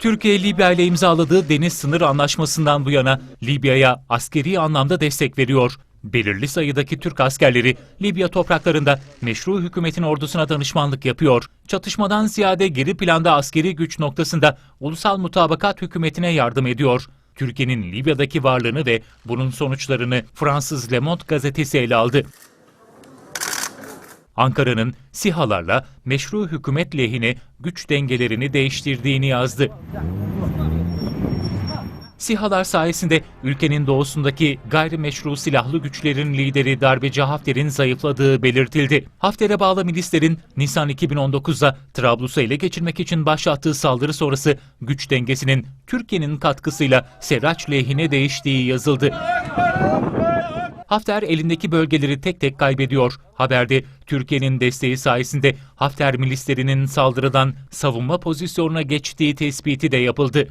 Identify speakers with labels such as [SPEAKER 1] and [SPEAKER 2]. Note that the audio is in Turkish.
[SPEAKER 1] Türkiye Libya ile imzaladığı deniz sınır anlaşmasından bu yana Libya'ya askeri anlamda destek veriyor. Belirli sayıdaki Türk askerleri Libya topraklarında meşru hükümetin ordusuna danışmanlık yapıyor. Çatışmadan ziyade geri planda askeri güç noktasında ulusal mutabakat hükümetine yardım ediyor. Türkiye'nin Libya'daki varlığını ve bunun sonuçlarını Fransız Le Monde gazetesi ele aldı. Ankara'nın SİHA'larla meşru hükümet lehine güç dengelerini değiştirdiğini yazdı. SİHA'lar sayesinde ülkenin doğusundaki gayrimeşru silahlı güçlerin lideri darbeci Hafter'in zayıfladığı belirtildi. Hafter'e bağlı milislerin Nisan 2019'da Trablus'u ele geçirmek için başlattığı saldırı sonrası güç dengesinin Türkiye'nin katkısıyla Serraç lehine değiştiği yazıldı. Hafter elindeki bölgeleri tek tek kaybediyor. Haberde Türkiye'nin desteği sayesinde Hafter milislerinin saldırıdan savunma pozisyonuna geçtiği tespiti de yapıldı.